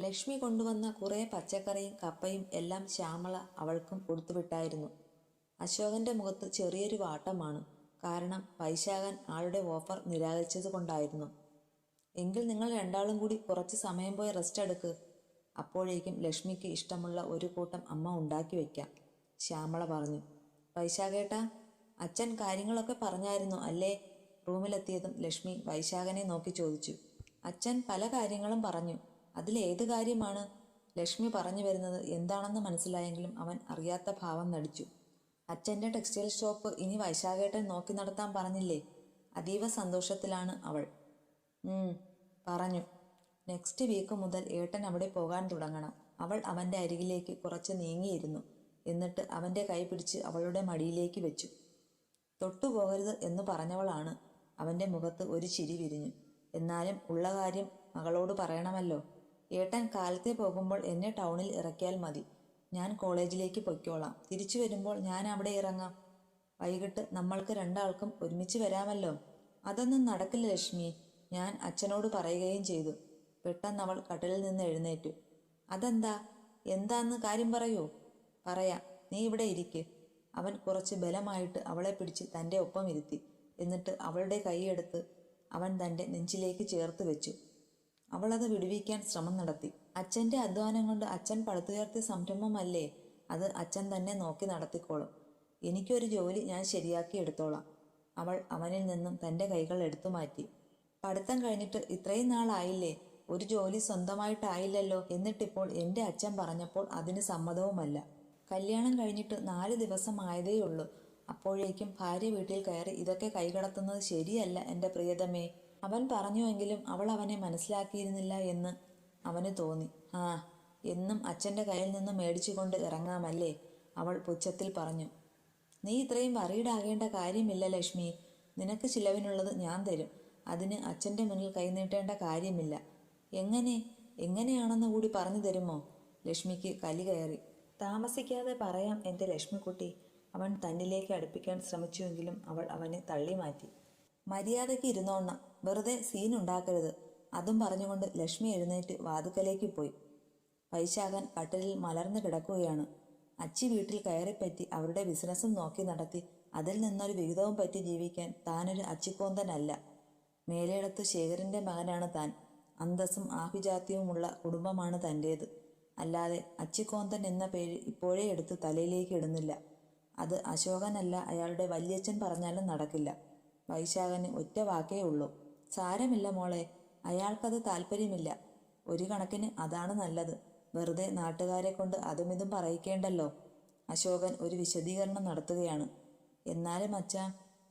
ലക്ഷ്മി കൊണ്ടുവന്ന കുറേ പച്ചക്കറിയും കപ്പയും എല്ലാം ശ്യാമള അവൾക്കും കൊടുത്തുവിട്ടായിരുന്നു. അശോകന്റെ മുഖത്ത് ചെറിയൊരു വാട്ടമാണ്. കാരണം വൈശാഖൻ ആളുടെ ഓഫർ നിരാകരിച്ചത് കൊണ്ടായിരുന്നു എങ്കിൽ നിങ്ങൾ രണ്ടാളും കൂടി കുറച്ച് സമയം പോയി റെസ്റ്റ് എടുക്ക്. അപ്പോഴേക്കും ലക്ഷ്മിക്ക് ഇഷ്ടമുള്ള ഒരു കൂട്ടം അമ്മ ഉണ്ടാക്കി വയ്ക്കാം ശ്യാമള പറഞ്ഞു. വൈശാഖേട്ടാ അച്ഛൻ കാര്യങ്ങളൊക്കെ പറഞ്ഞായിരുന്നു അല്ലേ? റൂമിലെത്തിയതും ലക്ഷ്മി വൈശാഖനെ നോക്കി ചോദിച്ചു. അച്ഛൻ പല കാര്യങ്ങളും പറഞ്ഞു. അതിലേത് കാര്യമാണ് ലക്ഷ്മി പറഞ്ഞു വരുന്നത് എന്താണെന്ന് മനസ്സിലായെങ്കിലും അവൻ അറിയാത്ത ഭാവം നടിച്ചു. അച്ഛന്റെ ടെക്സ്റ്റൈൽ ഷോപ്പ് ഇനി വൈശാഖേട്ടൻ നോക്കി നടത്താൻ പറഞ്ഞില്ലേ? അതീവ സന്തോഷത്തിലാണ് അവൾ. പറഞ്ഞു. നെക്സ്റ്റ് വീക്ക് മുതൽ ഏട്ടൻ അവിടെ പോകാൻ തുടങ്ങണം. അവൾ അവന്റെ അരികിലേക്ക് കുറച്ച് നീങ്ങിയിരുന്നു. എന്നിട്ട് അവന്റെ കൈ പിടിച്ച് അവളുടെ മടിയിലേക്ക് വെച്ചു. തൊട്ടുപോകരുത് എന്ന് പറഞ്ഞവളാണ് അവന്റെ മുഖത്ത് ഒരു ചിരി വിരിഞ്ഞു. എന്നാലും ഉള്ള കാര്യം മകളോട് പറയണമല്ലോ. ഏട്ടൻ കാലത്തെ പോകുമ്പോൾ എന്നെ ടൗണിൽ ഇറക്കിയാൽ മതി. ഞാൻ കോളേജിലേക്ക് പൊയ്ക്കോളാം. തിരിച്ചു വരുമ്പോൾ ഞാൻ അവിടെ ഇറങ്ങാം. വൈകിട്ട് നമ്മൾക്ക് രണ്ടാൾക്കും ഒരുമിച്ച് വരാമല്ലോ. അതൊന്നും നടക്കില്ല ലക്ഷ്മി. ഞാൻ അച്ഛനോട് പറയുകയും ചെയ്തു. പെട്ടെന്ന് അവൾ കട്ടിലിൽ നിന്ന് എഴുന്നേറ്റു. അതെന്താ? എന്താന്ന് കാര്യം പറയൂ. പറയാം. നീ ഇവിടെ ഇരിക്ക്. അവൻ കുറച്ച് ബലമായിട്ട് അവളെ പിടിച്ച് തന്റെ ഒപ്പം ഇരുത്തി. എന്നിട്ട് അവളുടെ കൈയെടുത്ത് അവൻ തന്റെ നെഞ്ചിലേക്ക് ചേർത്ത് വെച്ചു. അവളത് വിടുവിക്കാൻ ശ്രമം നടത്തി. അച്ഛന്റെ അധ്വാനം കൊണ്ട് അച്ഛൻ പടുത്തുയർത്തിയ സംരംഭമല്ലേ അത് അച്ഛൻ തന്നെ നോക്കി നടത്തിക്കോളും. എനിക്കൊരു ജോലി ഞാൻ ശരിയാക്കി എടുത്തോളാം. അവൾ അവനിൽ നിന്നും തന്റെ കൈകൾ എടുത്തു മാറ്റി. പഠിത്തം കഴിഞ്ഞിട്ട് ഇത്രയും നാളായില്ലേ? ഒരു ജോലി സ്വന്തമായിട്ടായില്ലല്ലോ എന്നിട്ടിപ്പോൾ എന്റെ അച്ഛൻ പറഞ്ഞപ്പോൾ അതിന് സമ്മതവുമല്ല. കല്യാണം കഴിഞ്ഞിട്ട് നാല് ദിവസം ആയതേയുള്ളൂ. അപ്പോഴേക്കും ഭാര്യ വീട്ടിൽ കയറി ഇതൊക്കെ കൈകടത്തുന്നത് ശരിയല്ല എന്റെ പ്രിയതമേ. അവൻ പറഞ്ഞുവെങ്കിലും അവൾ അവനെ മനസ്സിലാക്കിയിരുന്നില്ല എന്ന് അവന് തോന്നി. ആ എന്നും അച്ഛന്റെ കയ്യിൽ നിന്ന് മേടിച്ചുകൊണ്ട് ഇറങ്ങാമല്ലേ? അവൾ പുച്ഛത്തിൽ പറഞ്ഞു. നീ ഇത്രയും വറീഡാകേണ്ട കാര്യമില്ല ലക്ഷ്മി. നിനക്ക് ചിലവിനുള്ളത് ഞാൻ തരും. അതിന് അച്ഛന്റെ മുന്നിൽ കൈനീട്ടേണ്ട കാര്യമില്ല. എങ്ങനെ? എങ്ങനെയാണെന്ന് കൂടി പറഞ്ഞു തരുമോ? ലക്ഷ്മിക്ക് കലി കയറി. താമസിക്കാതെ പറയാം എന്റെ ലക്ഷ്മിക്കുട്ടി. അവൻ തന്നിലേക്ക് അടുപ്പിക്കാൻ ശ്രമിച്ചുവെങ്കിലും അവൾ അവനെ തള്ളി മാറ്റി മര്യാദയ്ക്ക് ഇരുന്നോണ്ണ വെറുതെ സീൻ ഉണ്ടാക്കരുത്. അതും പറഞ്ഞുകൊണ്ട് ലക്ഷ്മി എഴുന്നേറ്റ് വാതുക്കലേക്ക് പോയി. വൈശാഖൻ കട്ടിലിൽ മലർന്നു കിടക്കുകയാണ്. അച്ചി വീട്ടിൽ കയറിപ്പറ്റി അവരുടെ ബിസിനസ്സും നോക്കി നടത്തി അതിൽ നിന്നൊരു വിഹിതവും പറ്റി ജീവിക്കാൻ താനൊരു അച്ചിക്കോന്തനല്ല. മേലേടത്ത് ശേഖരന്റെ മകനാണ് താൻ. അന്തസ്സും ആഭിജാത്യവുമുള്ള കുടുംബമാണ് തന്റേത് അല്ലാതെ അച്ചിക്കോന്തൻ എന്ന പേര് ഇപ്പോഴേ എടുത്ത് തലയിലേക്ക് ഇടുന്നില്ല. അത് അശോകനല്ല അയാളുടെ വല്യച്ഛൻ പറഞ്ഞാലും നടക്കില്ല. വൈശാഖന് ഒറ്റ വാക്കേ ഉള്ളൂ. സാരമില്ല മോളെ അയാൾക്കത് താല്പര്യമില്ല ഒരു കണക്കിന് അതാണ് നല്ലത്. വെറുതെ നാട്ടുകാരെ കൊണ്ട് അതും ഇതും പറയിക്കേണ്ടല്ലോ. അശോകൻ ഒരു വിശദീകരണം നടത്തുകയാണ്. എന്നാലും അച്ഛ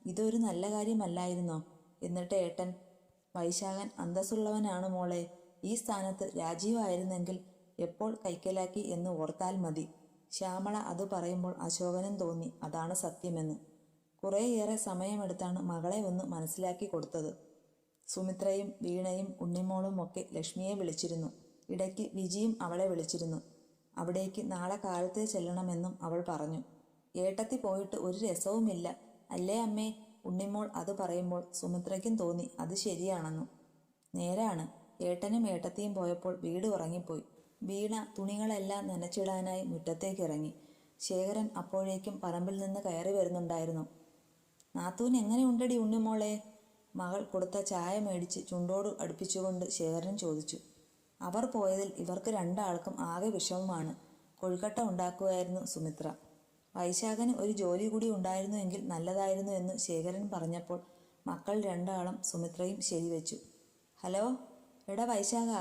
ഇതൊരു നല്ല കാര്യമല്ലായിരുന്നോ? എന്നിട്ട് ഏട്ടൻ വൈശാഖൻ അന്തസ്സുള്ളവനാണ് മോളെ. ഈ സ്ഥാനത്ത് രാജീവായിരുന്നെങ്കിൽ എപ്പോൾ കൈക്കലാക്കി എന്ന് ഓർത്താൽ മതി. ശ്യാമള അത് പറയുമ്പോൾ അശോകനും തോന്നി അതാണ് സത്യമെന്ന്. കുറേയേറെ സമയമെടുത്താണ് മകളെ ഒന്ന് മനസ്സിലാക്കി കൊടുത്തത്. സുമിത്രയും വീണയും ഉണ്ണിമോളും ഒക്കെ ലക്ഷ്മിയെ വിളിച്ചിരുന്നു. ഇടയ്ക്ക് വിജിയും അവളെ വിളിച്ചിരുന്നു. അവിടേക്ക് നാളെ കാലത്തെ ചെല്ലണമെന്നും അവൾ പറഞ്ഞു. ഏട്ടത്തി പോയിട്ട് ഒരു രസവുമില്ല. അല്ലേ അമ്മേ? ഉണ്ണിമോൾ അത് പറയുമ്പോൾ സുമിത്രയ്ക്കും തോന്നി അത് ശരിയാണെന്നും. നേരാണ്. ഏട്ടനും ഏട്ടത്തിയും പോയപ്പോൾ വീട് ഉറങ്ങിപ്പോയി. വീണ തുണികളെല്ലാം നനച്ചിടാനായി മുറ്റത്തേക്ക് ഇറങ്ങി ശേഖരൻ അപ്പോഴേക്കും പറമ്പിൽ നിന്ന് കയറി വരുന്നുണ്ടായിരുന്നു. നാത്തൂൻ എങ്ങനെയുണ്ടടി ഉണ്ണിമോളെ? മകൾ കൊടുത്ത ചായ മേടിച്ച് ചുണ്ടോട് അടുപ്പിച്ചുകൊണ്ട് ശേഖരൻ ചോദിച്ചു. അവർ പോയതിൽ ഇവർക്ക് രണ്ടാൾക്കും ആകെ വിഷമമാണ്. കൊഴുക്കട്ട ഉണ്ടാക്കുകയായിരുന്നു സുമിത്ര. വൈശാഖന് ഒരു ജോലി കൂടി ഉണ്ടായിരുന്നുവെങ്കിൽ നല്ലതായിരുന്നു എന്ന് ശേഖരൻ പറഞ്ഞപ്പോൾ മക്കൾ രണ്ടാളും സുമിത്രയും ശരിവെച്ചു. ഹലോ എടാ വൈശാഖ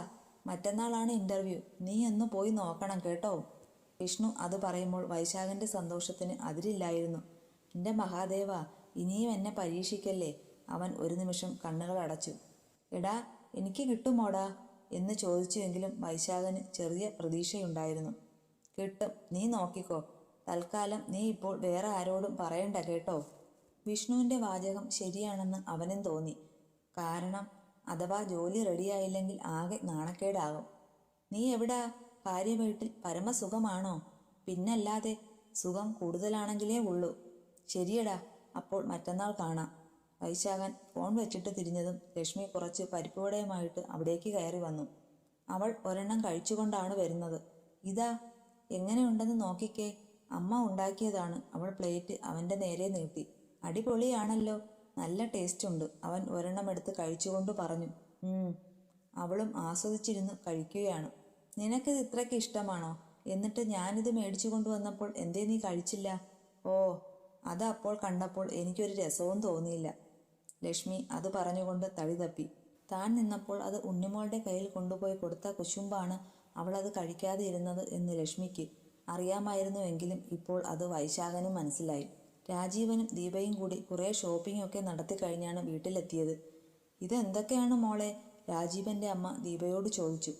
മറ്റന്നാളാണ് ഇന്റർവ്യൂ നീ ഒന്ന് പോയി നോക്കണം കേട്ടോ. വിഷ്ണു അത് പറയുമ്പോൾ വൈശാഖന്റെ സന്തോഷത്തിന് അതിരില്ലായിരുന്നു. എന്റെ മഹാദേവ ഇനിയും എന്നെ പരീക്ഷിക്കല്ലേ? അവൻ ഒരു നിമിഷം കണ്ണുകൾ അടച്ചു. എടാ എനിക്ക് കിട്ടുമോടാ? എന്ന് ചോദിച്ചുവെങ്കിലും വൈശാഖന് ചെറിയ പ്രതീക്ഷയുണ്ടായിരുന്നു. കിട്ടും. നീ നോക്കിക്കോ. തൽക്കാലം നീ ഇപ്പോൾ വേറെ ആരോടും പറയണ്ട കേട്ടോ? വിഷ്ണുവിന്റെ വാചകം ശരിയാണെന്ന് അവനും തോന്നി. കാരണം അഥവാ ജോലി റെഡിയായില്ലെങ്കിൽ ആകെ നാണക്കേടാകും. നീ എവിടാ? ഭാര്യ വീട്ടിൽ പരമസുഖമാണോ? പിന്നല്ലാതെ സുഖം കൂടുതലാണെങ്കിലേ ഉള്ളൂ. ശരിയടാ. അപ്പോൾ മറ്റന്നാൾ കാണാം. വൈശാഖൻ ഫോൺ വെച്ചിട്ട് തിരിഞ്ഞതും ലക്ഷ്മി കുറച്ച് പരിപ്പുവടയുമായിട്ട് അവിടേക്ക് കയറി വന്നു. അവൾ ഒരെണ്ണം കഴിച്ചുകൊണ്ടാണ് വരുന്നത്. ഇതാ എങ്ങനെയുണ്ടെന്ന് നോക്കിക്കേ. അമ്മ ഉണ്ടാക്കിയതാണ്. അവൾ പ്ലേറ്റ് അവന്റെ നേരെ നീട്ടി. അടിപൊളിയാണല്ലോ. നല്ല ടേസ്റ്റ് ഉണ്ട്. അവൻ ഒരെണ്ണം എടുത്ത് കഴിച്ചുകൊണ്ട് പറഞ്ഞു. അവളും ആസ്വദിച്ചിരുന്ന് കഴിക്കുകയാണ്. നിനക്കിത് ഇത്രയ്ക്ക് ഇഷ്ടമാണോ? എന്നിട്ട് ഞാനിത് മേടിച്ചു കൊണ്ടുവന്നപ്പോൾ എന്തേ നീ കഴിച്ചില്ല? ഓ അത് അപ്പോൾ കണ്ടപ്പോൾ എനിക്കൊരു രസവും തോന്നിയില്ല. ലക്ഷ്മി അത് പറഞ്ഞുകൊണ്ട് തടി തപ്പി താൻ നിന്നപ്പോൾ അത് ഉണ്ണിമോളുടെ കയ്യിൽ കൊണ്ടുപോയി കൊടുത്ത കുശുമ്പാണ് അവൾ അത് കഴിക്കാതെ ഇരുന്നത് എന്ന് ലക്ഷ്മിക്ക് അറിയാമായിരുന്നുവെങ്കിലും ഇപ്പോൾ അത് വൈശാഖനും മനസ്സിലായി. രാജീവനും ദീപയും കൂടി കുറേ ഷോപ്പിംഗ് ഒക്കെ നടത്തി കഴിഞ്ഞാണ് വീട്ടിലെത്തിയത്. ഇതെന്തൊക്കെയാണ് മോളെ? രാജീവന്റെ അമ്മ ദീപയോട് ചോദിച്ചു.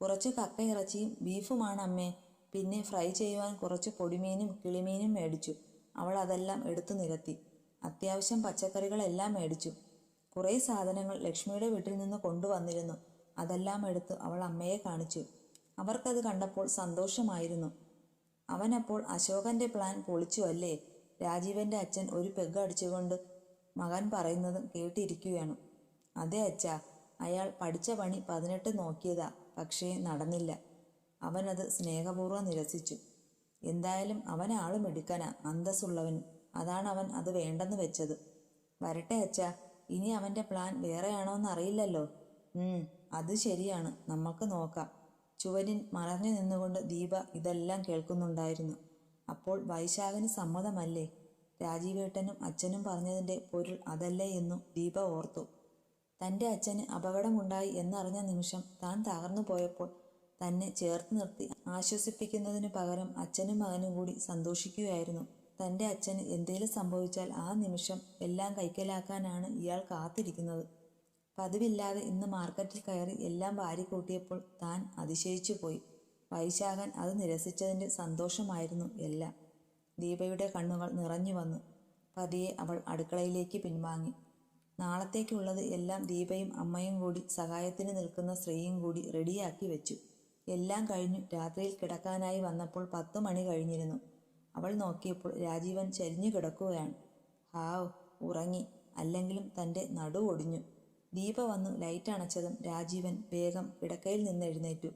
കുറച്ച് കക്ക ഇറച്ചിയും ബീഫുമാണ് അമ്മേ. പിന്നെ ഫ്രൈ ചെയ്യുവാൻ കുറച്ച് പൊടിമീനും കിളിമീനും മേടിച്ചു. അവൾ അതെല്ലാം എടുത്തു നിരത്തി. അത്യാവശ്യം പച്ചക്കറികളെല്ലാം മേടിച്ചു. കുറേ സാധനങ്ങൾ ലക്ഷ്മിയുടെ വീട്ടിൽ നിന്ന് കൊണ്ടുവന്നിരുന്നു. അതെല്ലാം എടുത്ത് അവൾ അമ്മയെ കാണിച്ചു. അവർക്കത് കണ്ടപ്പോൾ സന്തോഷമായിരുന്നു. അവനപ്പോൾ അശോകന്റെ പ്ലാൻ പൊളിച്ചു അല്ലേ? രാജീവന്റെ അച്ഛൻ ഒരു പെഗ് അടിച്ചുകൊണ്ട് മകൻ പറയുന്നതും കേട്ടിരിക്കുകയാണ്. അതെ അച്ഛാ അയാൾ പഠിച്ച പണി പതിനെട്ട് നോക്കിയതാ പക്ഷേ നടന്നില്ല. അവനത് സ്നേഹപൂർവം നിരസിച്ചു. എന്തായാലും അവനാളും എടുക്കാനാ അന്തസ്സുള്ളവനും. അതാണ് അവൻ അത് വേണ്ടെന്ന് വെച്ചത്. വരട്ടെ അച്ഛ ഇനി അവന്റെ പ്ലാൻ വേറെയാണോ അറിയില്ലല്ലോ ഉം അത് ശരിയാണ്. നമുക്ക് നോക്കാം. ചുവരിൻ മറഞ്ഞു നിന്നുകൊണ്ട് ദീപ ഇതെല്ലാം കേൾക്കുന്നുണ്ടായിരുന്നു. അപ്പോൾ വൈശാഖന് സമ്മതമല്ലേ? രാജീവേട്ടനും അച്ഛനും പറഞ്ഞതിന്റെ പൊരുൾ അതല്ലേ എന്നു ദീപ ഓർത്തു. തന്റെ അച്ഛന് അപകടമുണ്ടായി എന്നറിഞ്ഞ നിമിഷം താൻ തകർന്നു പോയപ്പോൾ തന്നെ ചേർത്ത് നിർത്തി ആശ്വസിപ്പിക്കുന്നതിനു പകരം അച്ഛനും മകനും കൂടി സന്തോഷിക്കുകയായിരുന്നു. തന്റെ അച്ഛന് എന്തെങ്കിലും സംഭവിച്ചാൽ ആ നിമിഷം എല്ലാം കൈക്കലാക്കാനാണ് ഇയാൾ കാത്തിരിക്കുന്നത്. പതിവില്ലാതെ ഇന്ന് മാർക്കറ്റിൽ കയറി എല്ലാം വാരിക്കൂട്ടിയപ്പോൾ താൻ അതിശയിച്ചു പോയി. വൈശാഖൻ അത് നിരസിച്ചതിന്റെ സന്തോഷമായിരുന്നു എല്ലാം. ദീപയുടെ കണ്ണുകൾ നിറഞ്ഞു വന്നു. പതിയെ അവൾ അടുക്കളയിലേക്ക് പിൻവാങ്ങി. നാളത്തേക്കുള്ളത് എല്ലാം ദീപയും അമ്മയും കൂടി സഹായത്തിന് നിൽക്കുന്ന സ്ത്രീയും കൂടി റെഡിയാക്കി വെച്ചു. എല്ലാം കഴിഞ്ഞു രാത്രിയിൽ കിടക്കാനായി വന്നപ്പോൾ പത്തു മണി കഴിഞ്ഞിരുന്നു. അവൾ നോക്കിയപ്പോൾ രാജീവൻ ചരിഞ്ഞു കിടക്കുകയാണ്. ഹാവ് ഉറങ്ങി. അല്ലെങ്കിലും തന്റെ നടു ഒടിഞ്ഞു. ദീപ വന്നു ലൈറ്റ് അണച്ചതും രാജീവൻ വേഗം കിടക്കയിൽ നിന്ന് എഴുന്നേറ്റു.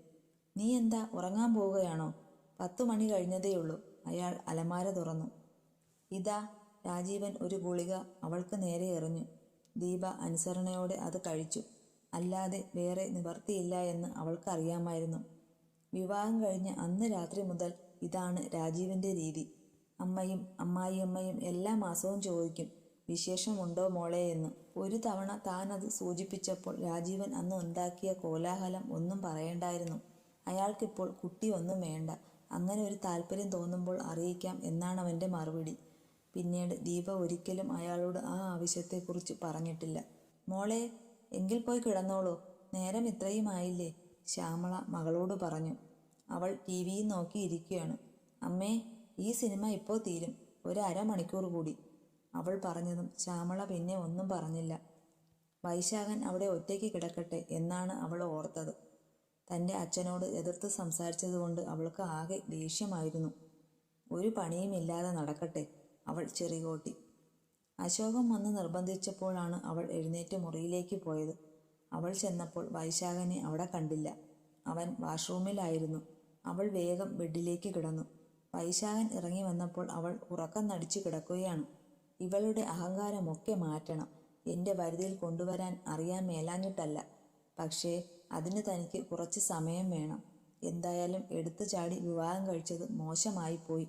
നീ എന്താ ഉറങ്ങാൻ പോവുകയാണോ? പത്തു മണി കഴിഞ്ഞതേയുള്ളൂ അയാൾ അലമാര തുറന്നു. ഇതാ രാജീവൻ ഒരു ഗുളിക അവൾക്ക് നേരെ എറിഞ്ഞു. ദീപ അനുസരണയോടെ അത് കഴിച്ചു. അല്ലാതെ വേറെ നിവർത്തിയില്ല എന്ന് അവൾക്കറിയാമായിരുന്നു. വിവാഹം കഴിഞ്ഞ് അന്ന് രാത്രി മുതൽ ഇതാണ് രാജീവന്റെ രീതി. അമ്മയും അമ്മായിയമ്മയും എല്ലാ മാസവും ചോദിക്കും വിശേഷമുണ്ടോ മോളെ എന്ന്? ഒരു തവണ താനത് സൂചിപ്പിച്ചപ്പോൾ രാജീവൻ അന്ന് ഉണ്ടാക്കിയ കോലാഹലം ഒന്നും പറയണ്ടായിരുന്നു. അയാൾക്കിപ്പോൾ കുട്ടി ഒന്നും വേണ്ട. അങ്ങനെ ഒരു താല്പര്യം തോന്നുമ്പോൾ അറിയിക്കാം എന്നാണ് അവന്റെ മറുപടി. പിന്നീട് ദീപ ഒരിക്കലും അയാളോട് ആ ആവശ്യത്തെക്കുറിച്ച് പറഞ്ഞിട്ടില്ല. മോളെ എങ്കിൽ പോയി കിടന്നോളൂ. നേരം ഇത്രയും ആയില്ലേ? ശ്യാമള മകളോട് പറഞ്ഞു. അവൾ ടി വിയിൽ നോക്കിയിരിക്കുകയാണ് അമ്മേ ഈ സിനിമ ഇപ്പോൾ തീരും. ഒരു അരമണിക്കൂർ കൂടി. അവൾ പറഞ്ഞതും ശ്യാമള പിന്നെ ഒന്നും പറഞ്ഞില്ല. വൈശാഖൻ അവിടെ ഒറ്റയ്ക്ക് കിടക്കട്ടെ എന്നാണ് അവൾ ഓർത്തത്. തന്റെ അച്ഛനോട് എതിർത്ത് സംസാരിച്ചതുകൊണ്ട് അവൾക്ക് ആകെ ദേഷ്യമായിരുന്നു. ഒരു പണിയുമില്ലാതെ നടക്കട്ടെ അവൾ ചെറികോട്ടി. അശോകം വന്ന് നിർബന്ധിച്ചപ്പോഴാണ് അവൾ എഴുന്നേറ്റ് മുറിയിലേക്ക് പോയത്. അവൾ ചെന്നപ്പോൾ വൈശാഖനെ അവിടെ കണ്ടില്ല. അവൻ വാഷ്റൂമിലായിരുന്നു. അവൾ വേഗം ബെഡിലേക്ക് കിടന്നു. വൈശാഖൻ ഇറങ്ങി വന്നപ്പോൾ അവൾ ഉറക്കം നടിച്ചു കിടക്കുകയാണ്. ഇവളുടെ അഹങ്കാരമൊക്കെ മാറ്റണം. എന്റെ വരുതിയിൽ കൊണ്ടുവരാൻ അറിയാൻ മേലാഞ്ഞിട്ടല്ല. പക്ഷേ അതിന് തനിക്ക് കുറച്ച് സമയം വേണം. എന്തായാലും എടുത്തു ചാടി വിവാഹം കഴിച്ചത് മോശമായിപ്പോയി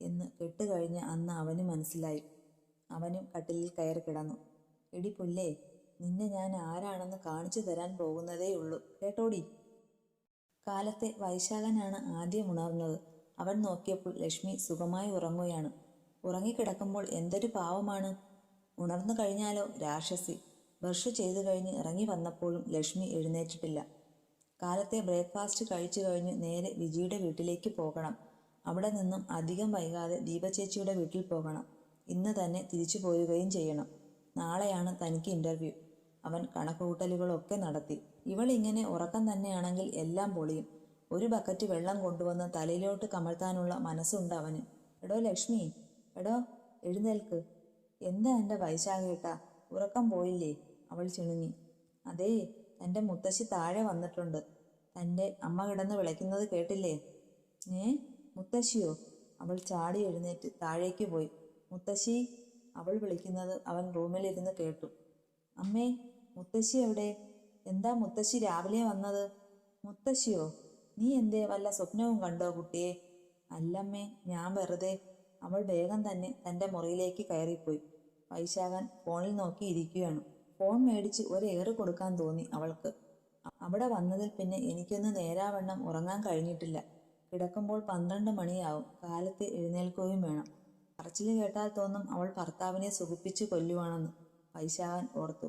എന്ന് കെട്ടുകഴിഞ്ഞ അന്ന് അവന് മനസ്സിലായി. അവനും കട്ടിലിൽ കയറി കിടന്നു. എടി പുല്ലേ നിന്നെ ഞാൻ ആരാണെന്ന് കാണിച്ചു തരാൻ പോകുന്നതേയുള്ളൂ കേട്ടോടി? കാലത്തെ വൈശാഖനാണ് ആദ്യം ഉണർന്നത്. അവൻ നോക്കിയപ്പോൾ ലക്ഷ്മി സുഖമായി ഉറങ്ങുകയാണ്. ഉറങ്ങിക്കിടക്കുമ്പോൾ എന്തൊരു പാവമാണ്. ഉണർന്നു കഴിഞ്ഞാലോ രാക്ഷസി. ബ്രഷ് ചെയ്തു കഴിഞ്ഞ് ഇറങ്ങി വന്നപ്പോഴും ലക്ഷ്മി എഴുന്നേറ്റിട്ടില്ല. കാലത്തെ ബ്രേക്ക്ഫാസ്റ്റ് കഴിച്ചു കഴിഞ്ഞ് നേരെ വിജിയുടെ വീട്ടിലേക്ക് പോകണം. അവിടെ നിന്നും അധികം വൈകാതെ ദീപചേച്ചിയുടെ വീട്ടിൽ പോകണം. ഇന്ന് തന്നെ തിരിച്ചു പോരുകയും ചെയ്യണം. നാളെയാണ് തനിക്ക് ഇന്റർവ്യൂ അവൻ കണക്കുകൂട്ടലുകളൊക്കെ നടത്തി. ഇവൾ ഇങ്ങനെ ഉറക്കം തന്നെയാണെങ്കിൽ എല്ലാം പൊളിയും. ഒരു ബക്കറ്റ് വെള്ളം കൊണ്ടുവന്ന് തലയിലോട്ട് കമഴ്ത്താനുള്ള മനസ്സുണ്ട് അവന്. എടോ ലക്ഷ്മി എടോ എഴുന്നേൽക്ക്. എന്താ എന്റെ വൈശാഖേട്ട? ഉറക്കം പോയില്ലേ? അവൾ ചിണുങ്ങി. അതേ തന്റെ മുത്തശ്ശി താഴെ വന്നിട്ടുണ്ട്. തന്റെ അമ്മ കിടന്ന് വിളിക്കുന്നത് കേട്ടില്ലേ? ഏ മുത്തശ്ശിയോ? അവൾ ചാടി എഴുന്നേറ്റ് താഴേക്ക് പോയി. മുത്തശ്ശി അവൾ വിളിക്കുന്നത് അവൻ റൂമിലിരുന്ന് കേട്ടു. അമ്മേ മുത്തശ്ശി എവിടെ? എന്താ മുത്തശ്ശി രാവിലെ വന്നത്? മുത്തശ്ശിയോ? നീ എന്തേ വല്ല സ്വപ്നവും കണ്ടോ കുട്ടിയെ? അല്ലമ്മേ ഞാൻ വെറുതെ. അവൾ വേഗം തന്നെ തന്റെ മുറിയിലേക്ക് കയറിപ്പോയി. വൈശാഖൻ ഫോണിൽ നോക്കി ഇരിക്കുകയാണ്. ഫോൺ മേടിച്ച് ഒരേറ് കൊടുക്കാൻ തോന്നി അവൾക്ക്. അവിടെ വന്നതിൽ പിന്നെ എനിക്കൊന്ന് നേരാവണ്ണം ഉറങ്ങാൻ കഴിഞ്ഞിട്ടില്ല. കിടക്കുമ്പോൾ പന്ത്രണ്ട് മണിയാവും. കാലത്ത് എഴുന്നേൽക്കുകയും വേണം. പറച്ചിൽ കേട്ടാൽ തോന്നും അവൾ ഭർത്താവിനെ സുഖിപ്പിച്ച് കൊല്ലുവാണെന്ന്. വൈശാഖൻ ഓർത്തു.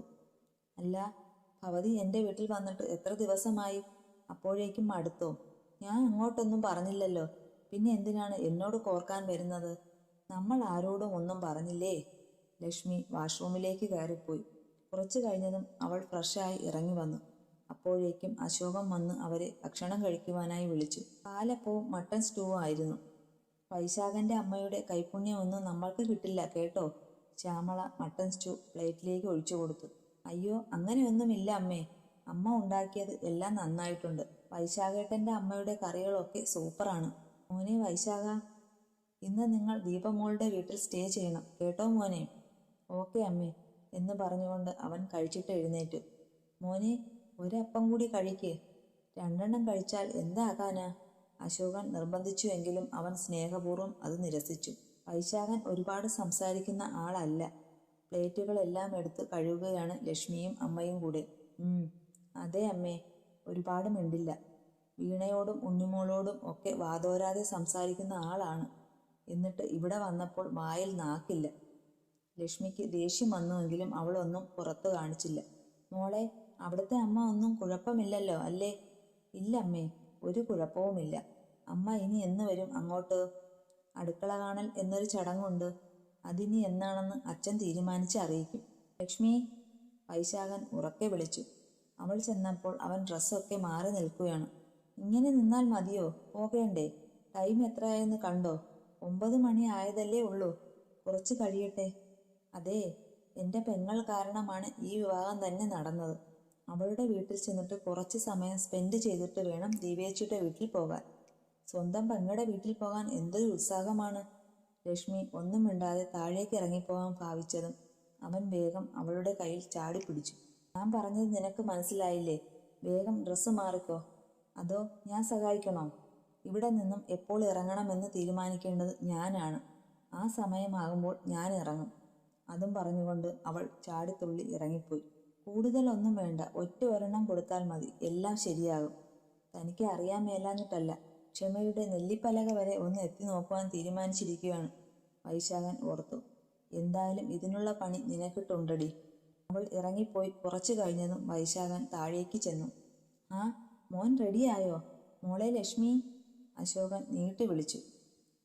അല്ല ഭവതി എന്റെ വീട്ടിൽ വന്നിട്ട് എത്ര ദിവസമായി? അപ്പോഴേക്കും മടുത്തോ ഞാൻ അങ്ങോട്ടൊന്നും പറഞ്ഞില്ലല്ലോ. പിന്നെ എന്തിനാണ് എന്നോട് കോർക്കാൻ വരുന്നത്? നമ്മൾ ആരോടും ഒന്നും പറഞ്ഞില്ലേ? ലക്ഷ്മി വാഷ്റൂമിലേക്ക് കയറിപ്പോയി. കുറച്ചു കഴിഞ്ഞതും അവൾ ഫ്രഷായി ഇറങ്ങി വന്നു. അപ്പോഴേക്കും അശോകം വന്ന് അവരെ ഭക്ഷണം കഴിക്കുവാനായി വിളിച്ചു. പാലപ്പവും മട്ടൻ സ്റ്റൂവും ആയിരുന്നു. വൈശാഖന്റെ അമ്മയുടെ കൈപ്പുണ്യമൊന്നും നമ്മൾക്ക് കിട്ടില്ല കേട്ടോ? ശ്യാമള മട്ടൻ സ്റ്റൂ പ്ലേറ്റിലേക്ക് ഒഴിച്ചു കൊടുത്തു. അയ്യോ അങ്ങനെയൊന്നുമില്ല അമ്മേ. അമ്മ ഉണ്ടാക്കിയത് എല്ലാം നന്നായിട്ടുണ്ട്. വൈശാഖേട്ടന്റെ അമ്മയുടെ കറികളൊക്കെ സൂപ്പറാണ്. മോനെ വൈശാഖ ഇന്ന് നിങ്ങൾ ദീപമോളുടെ വീട്ടിൽ സ്റ്റേ ചെയ്യണം. കേട്ടോ മോനെ? ഓക്കെ അമ്മേ എന്ന് പറഞ്ഞുകൊണ്ട് അവൻ കഴിച്ചിട്ട് എഴുന്നേറ്റു. മോനെ ഒരപ്പം കൂടി കഴിക്കേ. രണ്ടെണ്ണം കഴിച്ചാൽ എന്താകാനാ? അശോകൻ നിർബന്ധിച്ചുവെങ്കിലും അവൻ സ്നേഹപൂർവം അത് നിരസിച്ചു. വൈശാഖൻ ഒരുപാട് സംസാരിക്കുന്ന ആളല്ല. പ്ലേറ്റുകളെല്ലാം എടുത്ത് കഴുകുകയാണ് ലക്ഷ്മിയും അമ്മയും കൂടെ. അതെ അമ്മേ ഒരുപാട് മിണ്ടില്ല. വീണയോടും ഉണ്ണിമോളോടും ഒക്കെ വാതോരാതെ സംസാരിക്കുന്ന ആളാണ്. എന്നിട്ട് ഇവിടെ വന്നപ്പോൾ വായിൽ നാക്കില്ല. ലക്ഷ്മിക്ക് ദേഷ്യം വന്നുവെങ്കിലും അവളൊന്നും പുറത്തു കാണിച്ചില്ല. മോളെ അവിടുത്തെ അമ്മ ഒന്നും കുഴപ്പമില്ലല്ലോ അല്ലേ? ഇല്ല അമ്മേ ഒരു കുഴപ്പവുമില്ല. അമ്മ ഇനി എന്ന് വരും അങ്ങോട്ട്? അടുക്കള കാണൽ എന്നൊരു ചടങ്ങുണ്ട്. അതിനി എന്നാണെന്ന് അച്ഛൻ തീരുമാനിച്ച് അറിയിക്കും. ലക്ഷ്മി വൈശാഖൻ ഉറക്കെ വിളിച്ചു. അവൾ ചെന്നപ്പോൾ അവൻ ഡ്രസ്സൊക്കെ മാറി നിൽക്കുകയാണ്. ഇങ്ങനെ നിന്നാൽ മതിയോ? പോകേണ്ടേ? ടൈം എത്രയായെന്ന് കണ്ടോ? ഒമ്പത് മണി ആയതല്ലേ ഉള്ളൂ. കുറച്ച് കഴിയട്ടെ. അതെ എന്റെ പെങ്ങൾ കാരണമാണ് ഈ വിവാഹം തന്നെ നടന്നത്. അവളുടെ വീട്ടിൽ ചെന്നിട്ട് കുറച്ച് സമയം സ്പെൻഡ് ചെയ്തിട്ട് വേണം ദീപേച്ചിയുടെ വീട്ടിൽ പോകാൻ. സ്വന്തം പെങ്ങളുടെ വീട്ടിൽ പോകാൻ എന്തൊരു ഉത്സാഹമാണ്. ലക്ഷ്മി ഒന്നും മിണ്ടാതെ താഴേക്ക് ഇറങ്ങിപ്പോകാൻ ഭാവിച്ചതും അവൻ വേഗം അവളുടെ കയ്യിൽ ചാടി പിടിച്ചു. ഞാൻ പറഞ്ഞത് നിനക്ക് മനസ്സിലായില്ലേ? വേഗം ഡ്രസ്സ് മാറിക്കോ. അതോ ഞാൻ സഹായിക്കണോ? ഇവിടെ നിന്നും എപ്പോൾ ഇറങ്ങണമെന്ന് തീരുമാനിക്കേണ്ടത് ഞാനാണ്. ആ സമയമാകുമ്പോൾ ഞാൻ ഇറങ്ങും. അതും പറഞ്ഞുകൊണ്ട് അവൾ ചാടിത്തുള്ളി ഇറങ്ങിപ്പോയി. കൂടുതലൊന്നും വേണ്ട. ഒറ്റ ഒരെണ്ണം കൊടുത്താൽ മതി. എല്ലാം ശരിയാകും. തനിക്ക് അറിയാൻ മേലാഞ്ഞിട്ടല്ല ക്ഷമയുടെ നെല്ലിപ്പലക വരെ ഒന്ന് എത്തി നോക്കുവാൻ തീരുമാനിച്ചിരിക്കുകയാണ്. വൈശാഖൻ ഓർത്തു. എന്തായാലും ഇതിനുള്ള പണി നിനക്കിട്ടുണ്ടടി. അവൾ ഇറങ്ങിപ്പോയി കുറച്ചു കഴിഞ്ഞതും വൈശാഖൻ താഴേക്ക് ചെന്നു. ആ മോൻ റെഡിയായോ? മോളെ ലക്ഷ്മി? അശോകൻ നീട്ടി വിളിച്ചു.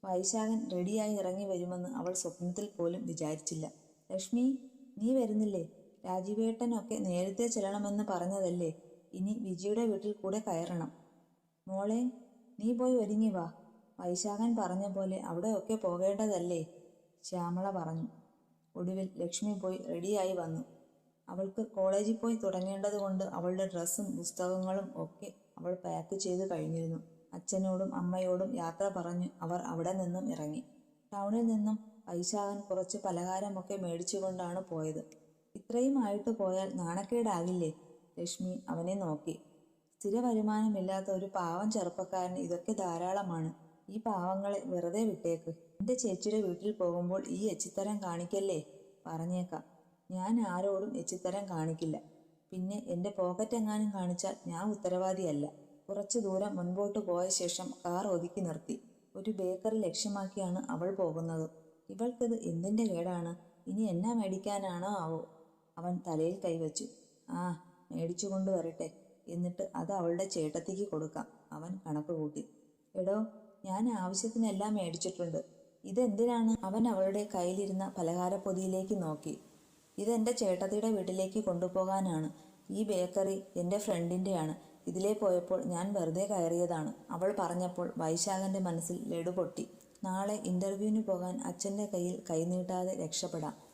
വൈശാഖൻ റെഡിയായി ഇറങ്ങി വരുമെന്ന് അവൾ സ്വപ്നത്തിൽ പോലും വിചാരിച്ചില്ല. ലക്ഷ്മി നീ വരുന്നില്ലേ? രാജീവേട്ടനൊക്കെ നേരത്തെ ചെല്ലണമെന്ന് പറഞ്ഞതല്ലേ? ഇനി വിജിയുടെ വീട്ടിൽ കൂടെ കയറണം. മോളെ നീ പോയി ഒരുങ്ങി വാ. വൈശാഖൻ പറഞ്ഞ പോലെ അവിടെയൊക്കെ പോകേണ്ടതല്ലേ? ശ്യാമള പറഞ്ഞു. ഒടുവിൽ ലക്ഷ്മി പോയി റെഡിയായി വന്നു. അവൾക്ക് കോളേജിൽ പോയി തുടങ്ങേണ്ടതുകൊണ്ട് അവളുടെ ഡ്രസ്സും പുസ്തകങ്ങളും ഒക്കെ അവൾ പാക്ക് ചെയ്ത് കഴിഞ്ഞിരുന്നു. അച്ഛനോടും അമ്മയോടും യാത്ര പറഞ്ഞു അവർ അവിടെ നിന്നും ഇറങ്ങി. ടൗണിൽ നിന്നും വൈശാഖൻ കുറച്ച് പലഹാരമൊക്കെ മേടിച്ചുകൊണ്ടാണ് പോയത്. ഇത്രയും ആയിട്ട് പോയാൽ നാണക്കേടാകില്ലേ? ലക്ഷ്മി അവനെ നോക്കി. സ്ഥിര വരുമാനമില്ലാത്ത ഒരു പാവം ചെറുപ്പക്കാരന് ഇതൊക്കെ ധാരാളമാണ്. ഈ പാവങ്ങളെ വെറുതെ വിട്ടേക്ക്. എന്റെ ചേച്ചിയുടെ വീട്ടിൽ പോകുമ്പോൾ ഈ എച്ചിത്തരം കാണിക്കല്ലേ? പറഞ്ഞേക്കാം. ഞാൻ ആരോടും എച്ചിത്തരം കാണിക്കില്ല. പിന്നെ എന്റെ പോക്കറ്റ് എങ്ങാനും കാണിച്ചാൽ ഞാൻ ഉത്തരവാദിയല്ല. കുറച്ചു ദൂരം മുൻപോട്ട് പോയ ശേഷം കാർ ഒതുക്കി നിർത്തി. ഒരു ബേക്കറി ലക്ഷ്യമാക്കിയാണ് അവൾ പോകുന്നത്. ഇവൾക്കിത് എന്തിന്റെ കേടാണ്? ഇനി എന്നാ മേടിക്കാനാണോ ആവോ അവൻ തലയിൽ കൈവച്ചു. ആ മേടിച്ചു കൊണ്ടുവരട്ടെ എന്നിട്ട് അത് അവളുടെ ചേട്ടത്തിക്ക് കൊടുക്കാം. അവൻ കണക്ക് കൂട്ടി. എടോ ഞാൻ ആവശ്യത്തിനെല്ലാം മേടിച്ചിട്ടുണ്ട്. ഇതെന്തിനാണ്? അവൻ അവളുടെ കയ്യിലിരുന്ന പലഹാരപ്പൊതിയിലേക്ക് നോക്കി. ഇതെന്റെ ചേട്ടത്തിയുടെ വീട്ടിലേക്ക് കൊണ്ടുപോകാനാണ്. ഈ ബേക്കറി എന്റെ ഫ്രണ്ടിന്റെയാണ് ഇതിലേ പോയപ്പോൾ ഞാൻ വെറുതെ കയറിയതാണ്. അവൾ പറഞ്ഞപ്പോൾ വൈശാഖന്റെ മനസ്സിൽ ലഡു പൊട്ടി. നാളെ ഇന്റർവ്യൂവിന് പോകാൻ അച്ഛന്റെ കയ്യിൽ കൈനീട്ടാതെ രക്ഷപ്പെടാം.